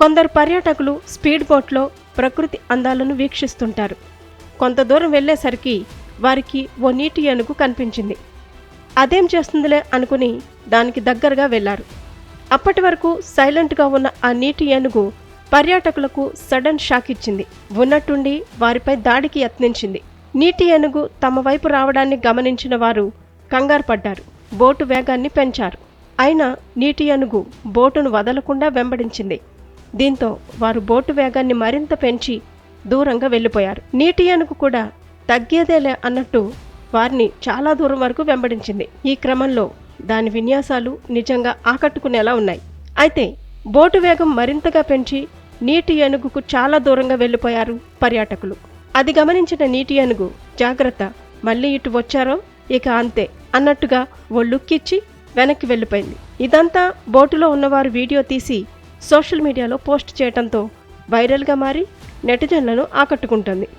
కొందరు పర్యాటకులు స్పీడ్ బోట్లో ప్రకృతి అందాలను వీక్షిస్తుంటారు. కొంత దూరం వెళ్ళేసరికి వారికి ఓ నీటి ఏనుగు కనిపించింది. అదేం చేస్తుందిలే అనుకుని దానికి దగ్గరగా వెళ్ళారు అప్పటి వరకు సైలెంట్గా ఉన్న ఆ నీటి ఏనుగు పర్యాటకులకు సడన్ షాక్ ఇచ్చింది. ఉన్నట్టుండి వారిపై దాడికి యత్నించింది. నీటి ఏనుగు తమ వైపు రావడాన్ని గమనించిన వారు కంగారు పడ్డారు. బోటు వేగాన్ని పెంచారు. అయినా నీటి ఏనుగు బోటును వదలకుండా వెంబడించింది. దీంతో వారు బోటు వేగాన్ని మరింత పెంచి దూరంగా వెళ్ళిపోయారు. నీటి ఏనుగు కూడా తగ్గేదేలే అన్నట్టు వారిని చాలా దూరం వరకు వెంబడించింది. ఈ క్రమంలో దాని విన్యాసాలు నిజంగా ఆకట్టుకునేలా ఉన్నాయి. అయితే బోటు వేగం మరింతగా పెంచి నీటి ఏనుగుకు చాలా దూరంగా వెళ్ళిపోయారు పర్యాటకులు. అది గమనించిన నీటి ఏనుగు జాగ్రత్త మళ్ళీ ఇటు వచ్చారో ఇక అంతే అన్నట్టుగా ఓ లుక్ ఇచ్చి వెనక్కి వెళ్ళిపోయింది. ఇదంతా బోటులో ఉన్నవారు వీడియో తీసి సోషల్ మీడియాలో పోస్ట్ చేయడంతో వైరల్గా మారి నెటిజన్లను ఆకట్టుకుంటుంది.